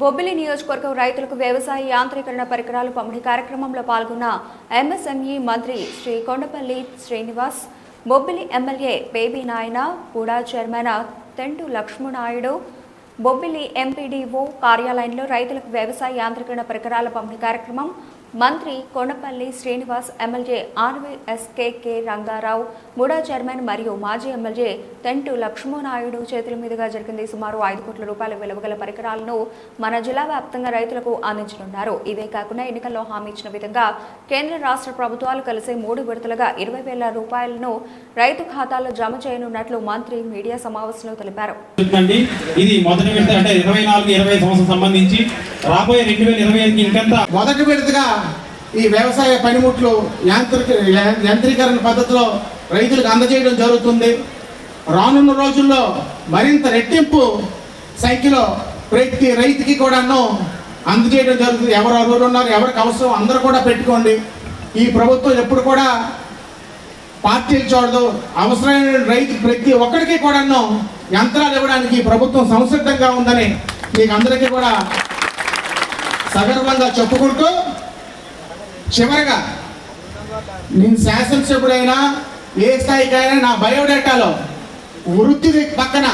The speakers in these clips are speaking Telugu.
బొబ్బిలి నియోజకవర్గం రైతులకు వ్యవసాయ యాంత్రీకరణ పరికరాలు పంపిణీ కార్యక్రమంలో పాల్గొన్న ఎంఎస్ఎంఈ మంత్రి శ్రీ కొండపల్లి శ్రీనివాస్ బొబ్బిలి ఎమ్మెల్యే బేబీ నాయన కూడా చైర్మన్ తెంటు లక్ష్మణాయుడు బొబ్బిలి ఎంపీడీఓ కార్యాలయంలో రైతులకు వ్యవసాయ యాంత్రీకరణ పరికరాల పంపిణీ కార్యక్రమం మంత్రి Kondapalli Srinivas MLA RVSKK Rangarao MUDA chairman మరియు మాజీ ఎమ్మెల్యే తెంటు లక్ష్మణాయుడు చేతుల మీదుగా జరిగింది. సుమారు ఐదు కోట్ల రూపాయల విలువగల పరికరాలను మన జిల్లా వ్యాప్తంగా రైతులకు అందించనున్నారు. ఇవే కాకుండా ఎన్నికల్లో హామీ ఇచ్చిన విధంగా కేంద్ర రాష్ట్ర ప్రభుత్వాలు కలిసి మూడు విడతలుగా ఇరవై వేల రూపాయలను రైతు ఖాతాలో జమ చేయనున్నట్లు మంత్రి మీడియా సమావేశంలో తెలిపారు. ఇది మొదటి విడత అంటే ఇరవై నాలుగు ఇరవై సంబంధించి రాబోయే రెండు వేల ఇరవై ఐదుకి ఇంకంత? మొదటి విడతగా ఈ వ్యవసాయ పనిముట్లు యాంత్రిక యాంత్రీకరణ యంత్రీకరణ పద్ధతిలో రైతులకు అందజేయడం జరుగుతుంది. రానున్న రోజుల్లో మరింత రెట్టింపు సంఖ్యలో ప్రతి రైతుకి కూడాను అందజేయడం జరుగుతుంది. ఎవరు అర్హులు ఉన్నారు ఎవరికి అవసరం అందరూ కూడా పెట్టుకోండి. ఈ ప్రభుత్వం ఎప్పుడు కూడా పార్టీలు చూడదు. అవసరమైన రైతు ప్రతి ఒక్కరికి కూడాను యంత్రాలు ఇవ్వడానికి ప్రభుత్వం సంసిద్ధంగా ఉందని మీకు అందరికీ కూడా సగర్వంగా చెప్పుకుంటూ చివరిగా నేను శాసనసభ్యుడైనా ఏ స్థాయికైనా నా బయోడేటాలో వృత్తి పక్కన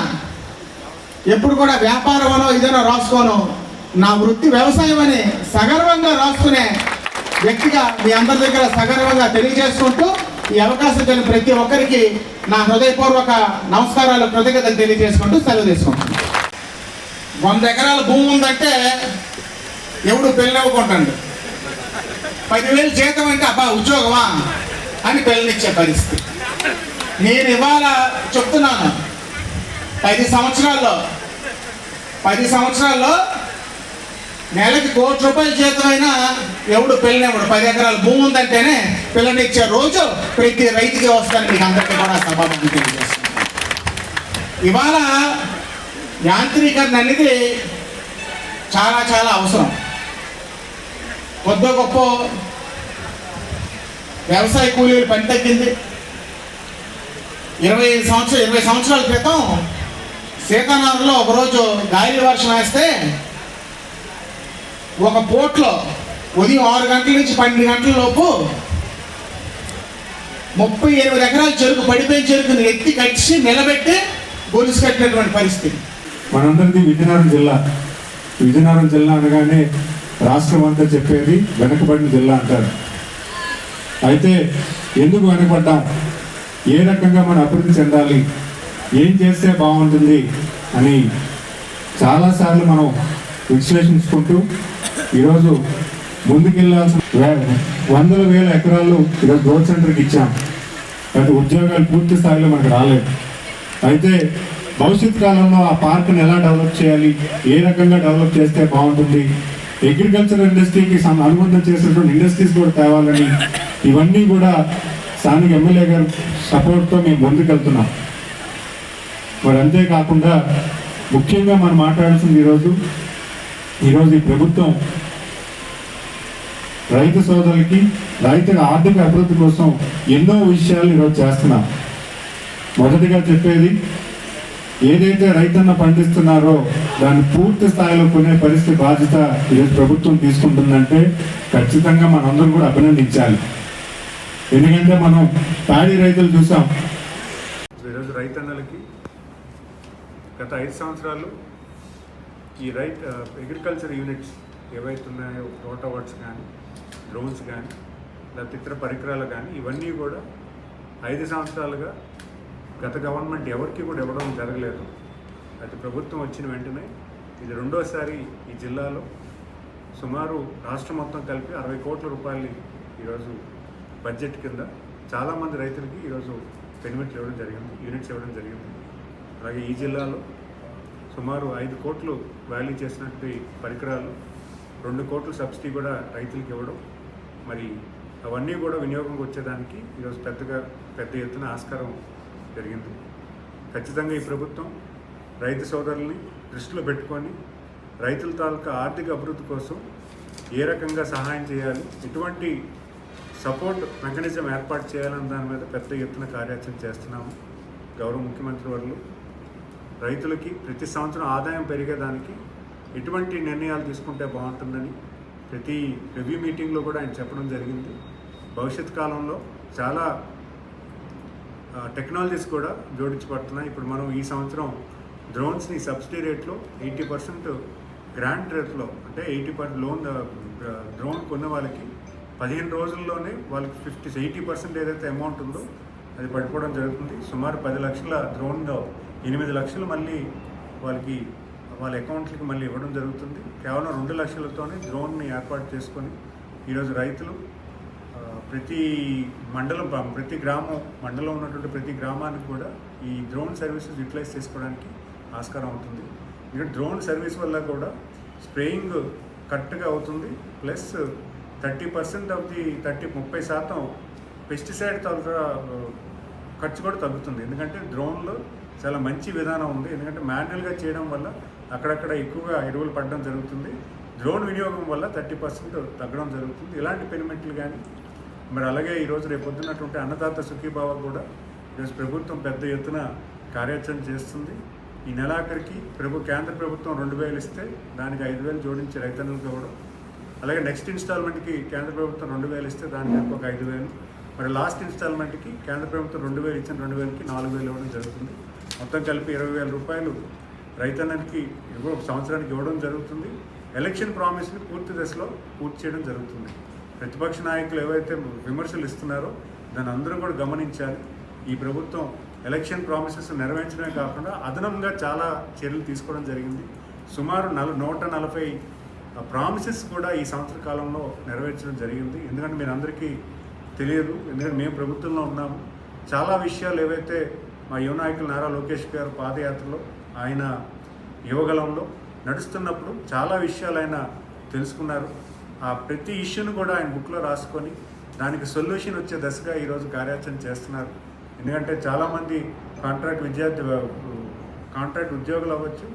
ఎప్పుడు కూడా వ్యాపారమనో ఏదైనా రాసుకోను నా వృత్తి వ్యవసాయం అని సగర్వంగా రాసుకునే వ్యక్తిగా మీ అందరి దగ్గర సగర్వంగా తెలియజేసుకుంటూ ఈ అవకాశం కలిగిన ప్రతి ఒక్కరికి నా హృదయపూర్వక నమస్కారాలు కృతజ్ఞతలు తెలియజేసుకుంటూ సెలవు తీసుకుంటాను వంద ఎకరాల భూమి ఉందంటే ఎవడు పెళ్ళివ్వకుంటాడు పదివేలు జీతం అంటే అబ్బా ఉద్యోగమా? అని పెళ్ళనిచ్చే పరిస్థితి. నేను ఇవాళ చెప్తున్నాను పది సంవత్సరాల్లో పది సంవత్సరాల్లో నెలకి కోటి రూపాయల జీతం అయినా ఎవడు పెళ్ళినప్పుడు పది ఎకరాల భూమి ఉందంటేనే పిల్లనిచ్చే రోజు ప్రతి రైతుకి వస్తాను మీకు అందరికీ కూడా సభాపతి తెలియజేస్తున్నాను. ఇవాళ యాంత్రీకరణ అనేది చాలా చాలా అవసరం. కొద్ది గొప్ప వ్యవసాయ కూలీలు పని తగ్గింది. ఇరవై ఐదు సంవత్సరం ఇరవై సంవత్సరాల క్రితం సీతానగర్లో ఒకరోజు గాలి వర్షం వేస్తే ఒక బోట్లో ఉదయం ఆరు గంటల నుంచి పన్నెండు గంటల లోపు ముప్పై ఎనిమిది ఎకరాల చెరుకు పడిపోయిన చెరుకుని ఎత్తి కట్టి నిలబెట్టి గొలుసు కట్టినటువంటి పరిస్థితి. మనందరిది విజయనగరం జిల్లా విజయనగరం జిల్లా అనగానే రాష్ట్రం అంతా చెప్పేది వెనకబడిన జిల్లా అంటారు. అయితే ఎందుకు వెనకబడ్డాం? ఏ రకంగా మనం అభివృద్ధి చెందాలి? ఏం చేస్తే బాగుంటుంది? అని చాలాసార్లు మనం విశ్లేషించుకుంటూ ఈరోజు ముందుకెళ్ళాల్సిన వందల వేల ఎకరాలు ఈరోజు గ్రోత్ సెంటర్కి ఇచ్చాం. అయితే ఉద్యోగాలు పూర్తి స్థాయిలో మనకు రాలేదు. అయితే భవిష్యత్ కాలంలో ఆ పార్క్ని ఎలా డెవలప్ చేయాలి? ఏ రకంగా డెవలప్ చేస్తే బాగుంటుంది? అగ్రికల్చర్ ఇండస్ట్రీకి అనుబంధం చేసినటువంటి ఇండస్ట్రీస్ కూడా తేవాలని ఇవన్నీ కూడా స్థానిక ఎమ్మెల్యే గారి సపోర్ట్తో మేము ముందుకెళ్తున్నాం. మరి అంతేకాకుండా ముఖ్యంగా మనం మాట్లాడాల్సింది ఈరోజు ఈరోజు ఈ ప్రభుత్వం రైతు సోదరులకి రైతుల ఆర్థిక అభివృద్ధి కోసం ఎన్నో విషయాలు ఈరోజు చేస్తున్నాం. మొదటిగా చెప్పేది ఏదైతే రైతన్న పండిస్తున్నారో దాన్ని పూర్తి స్థాయిలో కొనే పరిస్థితి బాధ్యత ఈరోజు ప్రభుత్వం తీసుకుంటుందంటే ఖచ్చితంగా మనందరం కూడా అభినందించాలి. ఎందుకంటే మనం ప్యాడీ రైతులు చూసాం. ఈరోజు రైతన్నలకి గత ఐదు సంవత్సరాలు ఈ రైట్ అగ్రికల్చర్ యూనిట్స్ ఏవైతే ఉన్నాయో రోటవర్డ్స్ కానీ డ్రోన్స్ కానీ లేకపోతే ఇతర పరికరాలు కానీ ఇవన్నీ కూడా ఐదు సంవత్సరాలుగా గత గవర్నమెంట్ ఎవరికి కూడా ఇవ్వడం జరగలేదు. అది ప్రభుత్వం వచ్చిన వెంటనే ఇది రెండోసారి ఈ జిల్లాలో సుమారు రాష్ట్రం మొత్తం కలిపి అరవై కోట్ల రూపాయలు ఈరోజు బడ్జెట్ కింద చాలామంది రైతులకి ఈరోజు బెనిఫిట్లు ఇవ్వడం జరిగింది యూనిట్స్ ఇవ్వడం జరిగింది. అలాగే ఈ జిల్లాలో సుమారు ఐదు కోట్లు వాల్యూ చేసినట్టు పరికరాలు రెండు కోట్ల సబ్సిడీ కూడా రైతులకు ఇవ్వడం మరి అవన్నీ కూడా వినియోగంకి వచ్చేదానికి ఈరోజు పెద్దగా పెద్ద ఎత్తున ఆస్కారం జరిగింది. ఖచ్చితంగా ఈ ప్రభుత్వం రైతు సోదరుల్ని దృష్టిలో పెట్టుకొని రైతుల తాలూకా ఆర్థిక అభివృద్ధి కోసం ఏ రకంగా సహాయం చేయాలి ఎటువంటి సపోర్ట్ మెకానిజం ఏర్పాటు చేయాలన్న దాని మీద పెద్ద ఎత్తున కార్యాచరణ చేస్తున్నాము. గౌరవ ముఖ్యమంత్రి వర్లు రైతులకి ప్రతి సంవత్సరం ఆదాయం పెరిగేదానికి ఎటువంటి నిర్ణయాలు తీసుకుంటే బాగుంటుందని ప్రతి రివ్యూ మీటింగ్లో కూడా ఆయన చెప్పడం జరిగింది. భవిష్యత్ కాలంలో చాలా టెక్నాలజీస్ కూడా జోడించబడుతున్నాయి. ఇప్పుడు మనం ఈ సంవత్సరం డ్రోన్స్ని సబ్సిడీ రేట్లో ఎయిటీ పర్సెంట్ గ్రాంట్ రేట్లో అంటే ఎయిటీ పర్సెంట్ లోన్ డ్రోన్ కొన్న వాళ్ళకి పదిహేను రోజుల్లోనే వాళ్ళకి ఫిఫ్టీ ఎయిటీ పర్సెంట్ ఏదైతే అమౌంట్ ఉందో అది పడిపోవడం జరుగుతుంది. సుమారు పది లక్షల డ్రోన్లో ఎనిమిది లక్షలు మళ్ళీ వాళ్ళకి వాళ్ళ అకౌంట్లకి మళ్ళీ ఇవ్వడం జరుగుతుంది. కేవలం రెండు లక్షలతోనే డ్రోన్ని ఏర్పాటు చేసుకొని ఈరోజు రైతులు ప్రతి మండలం ప్రతి గ్రామం మండలం ఉన్నటువంటి ప్రతి గ్రామానికి కూడా ఈ డ్రోన్ సర్వీసెస్ యూటిలైజ్ చేసుకోవడానికి ఆస్కారం అవుతుంది. ఇక్కడ డ్రోన్ సర్వీస్ వల్ల కూడా స్ప్రేయింగ్ కరెక్ట్గా అవుతుంది. Plus thirty percent of the thirty ముప్పై శాతం పెస్టిసైడ్ తాలూకా ఖర్చు కూడా తగ్గుతుంది. ఎందుకంటే డ్రోన్లో చాలా మంచి విధానం ఉంది. ఎందుకంటే మాన్యువల్గా చేయడం వల్ల అక్కడక్కడ ఎక్కువగా ఎరువులు పడడం జరుగుతుంది. డ్రోన్ వినియోగం వల్ల థర్టీ పర్సెంట్ తగ్గడం జరుగుతుంది. ఇలాంటి పెనిమెంట్లు కానీ మరి అలాగే ఈరోజు రేపు పొద్దున్నటువంటి అన్నదాత సుఖీభావ కూడా ఈరోజు ప్రభుత్వం పెద్ద ఎత్తున కార్యాచరణ చేస్తుంది. ఈ నెలాఖరికి ప్రభు కేంద్ర ప్రభుత్వం రెండు వేలు ఇస్తే దానికి ఐదు వేలు జోడించి రైతన్నులకు ఇవ్వడం. అలాగే నెక్స్ట్ ఇన్స్టాల్మెంట్కి కేంద్ర ప్రభుత్వం రెండు వేలు ఇస్తే దానికి ఇంకొక ఐదు వేలు. మరి లాస్ట్ ఇన్స్టాల్మెంట్కి కేంద్ర ప్రభుత్వం రెండు వేలు ఇచ్చిన రెండు వేలకి నాలుగు వేలు ఇవ్వడం జరుగుతుంది. మొత్తం కలిపి ఇరవై వేల రూపాయలు రైతన్నకి ఇవ్వ సంవత్సరానికి ఇవ్వడం జరుగుతుంది. ఎలక్షన్ ప్రామిస్ని పూర్తి దశలో పూర్తి చేయడం జరుగుతుంది. ప్రతిపక్ష నాయకులు ఏవైతే విమర్శలు ఇస్తున్నారో దాన్ని అందరూ కూడా గమనించాలి. ఈ ప్రభుత్వం ఎలక్షన్ ప్రామిసెస్ నెరవేర్చడమే కాకుండా అదనంగా చాలా చర్యలు తీసుకోవడం జరిగింది. సుమారు నల నూట నలభై ప్రామిసెస్ కూడా ఈ సంవత్సర కాలంలో నెరవేర్చడం జరిగింది. ఎందుకంటే మీరు అందరికీ తెలియదు ఎందుకంటే మేము ప్రభుత్వంలో ఉన్నాము. చాలా విషయాలు ఏవైతే మా యువ నాయకులు నారా లోకేష్ గారు పాదయాత్రలో ఆయన యువగలంలో నడుస్తున్నప్పుడు చాలా విషయాలు ఆయన తెలుసుకున్నారు. ఆ ప్రతి ఇష్యూను కూడా ఆయన బుక్లో రాసుకొని దానికి సొల్యూషన్ వచ్చే దశగా ఈరోజు కార్యాచరణ చేస్తున్నారు. ఎందుకంటే చాలామంది కాంట్రాక్ట్ విద్యార్థి కాంట్రాక్ట్ ఉద్యోగులు అవ్వచ్చు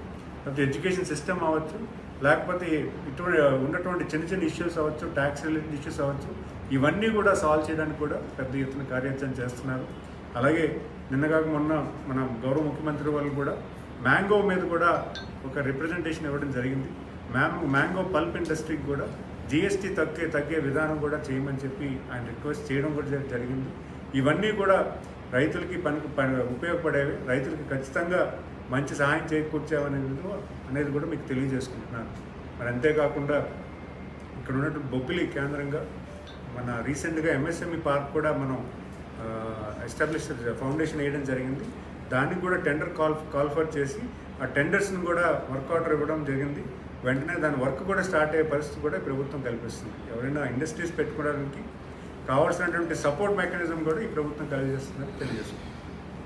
లేకపోతే ఎడ్యుకేషన్ సిస్టమ్ అవ్వచ్చు లేకపోతే ఇటువంటి ఉన్నటువంటి చిన్న చిన్న ఇష్యూస్ అవ్వచ్చు ట్యాక్స్ రిలేటెడ్ ఇష్యూస్ అవ్వచ్చు ఇవన్నీ కూడా సాల్వ్ చేయడానికి కూడా పెద్ద ఎత్తున కార్యాచరణ చేస్తున్నారు. అలాగే నిన్నగాక మొన్న మన గౌరవ ముఖ్యమంత్రి వాళ్ళు కూడా మ్యాంగో మీద కూడా ఒక రిప్రజెంటేషన్ ఇవ్వడం జరిగింది. మ్యాంగో మ్యాంగో పల్ప్ ఇండస్ట్రీకి కూడా జిఎస్టీ తగ్గే తగ్గే విధానం కూడా చేయమని చెప్పి ఆయన రిక్వెస్ట్ చేయడం కూడా జరిగింది. ఇవన్నీ కూడా రైతులకి పనికి పని ఉపయోగపడేవి. రైతులకి ఖచ్చితంగా మంచి సహాయం చేకూర్చామనేది అనేది కూడా మీకు తెలియజేసుకుంటున్నాను. మరి అంతేకాకుండా ఇక్కడ ఉన్నటువంటి బొబ్బిలి కేంద్రంగా మన రీసెంట్గా ఎంఎస్ఎంఈ పార్క్ కూడా మనం ఎస్టాబ్లిష్ ఫౌండేషన్ వేయడం జరిగింది. దానికి కూడా టెండర్ కాల్ కాల్ఫర్ చేసి ఆ టెండర్స్ని కూడా వర్క్ ఆర్డర్ ఇవ్వడం జరిగింది. వెంటనే దాని వర్క్ కూడా స్టార్ట్ అయ్యే పరిస్థితి కూడా ప్రభుత్వం కల్పిస్తుంది. ఎవరైనా ఇండస్ట్రీస్ పెట్టుకోవడానికి కావాల్సినటువంటి సపోర్ట్ మెకానిజం కూడా ఈ ప్రభుత్వం కలిగజేస్తుందని తెలియజేస్తుంది.